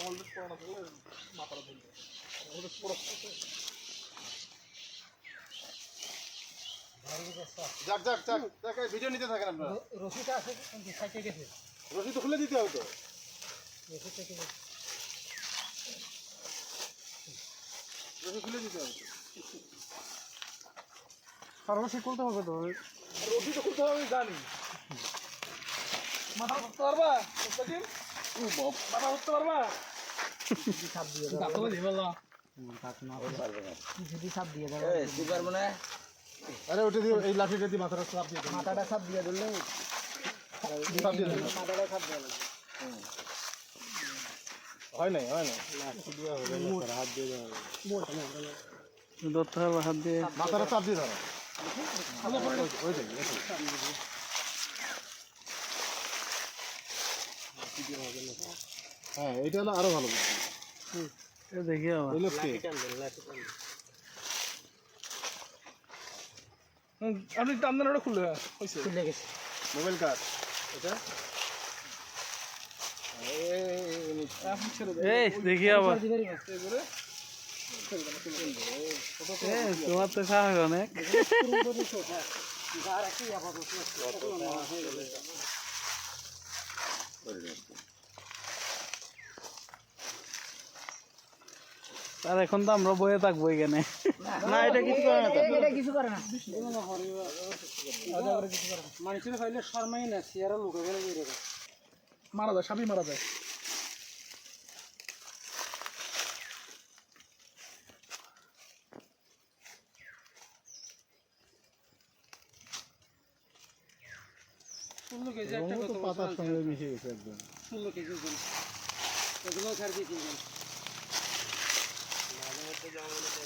থাকলে মাথাটা ধরবে যাক যাক যাক যাক ভিডিও নিতে থাকেন আপনারা। রশিটা আছে কিন্তু সাইটে গেছে। রশি তো খুলে দিতে হবে তো। রশিটা কি? রশি খুলে দিতে হবে। আর রশি খুলতে হবে তো। রশি তো খুলতে হবে জানি। মাথা ধরতে পারবা ও মাথা ধরতে পারবা? আরে ওটা দিয়ে এই লাঠিটা দিয়ে মাথাটা চাপ দিয়ে মাথাটা সাপ দিয়ে দিলে চাপ দিয়ে মাথাটা সাপ দিয়ে হয় নাই হয় নাই ধরতে হবে হাত দিয়ে মাথাটা চাপ দিয়ে ধরো ওই যে হ্যাঁ এটা হলো আরও ভালো। দেখি আবার এই লোক কে? আপনি টান ওটা খুলে হয়েছে খুলে গেছে মোবাইল কার এটা আপনি ছেড়ে দেন এই দেখি আবার এবারে তোমার তো সাহস অনেক আর এখন তো আমরা বয়ে থাকব এখানে। না এটা কিছু করে না এটা কিছু করে না। মানুষের খাইলে শর্মাই না সিয়ারা লোকে গেলে মারা যায় সাপই মারা যায়। ষোলো কেজি একটা পাতার সঙ্গে মিশে গেছে একদম। ষোলো কেজি এগুলো ছাড় দিয়ে কিনবেন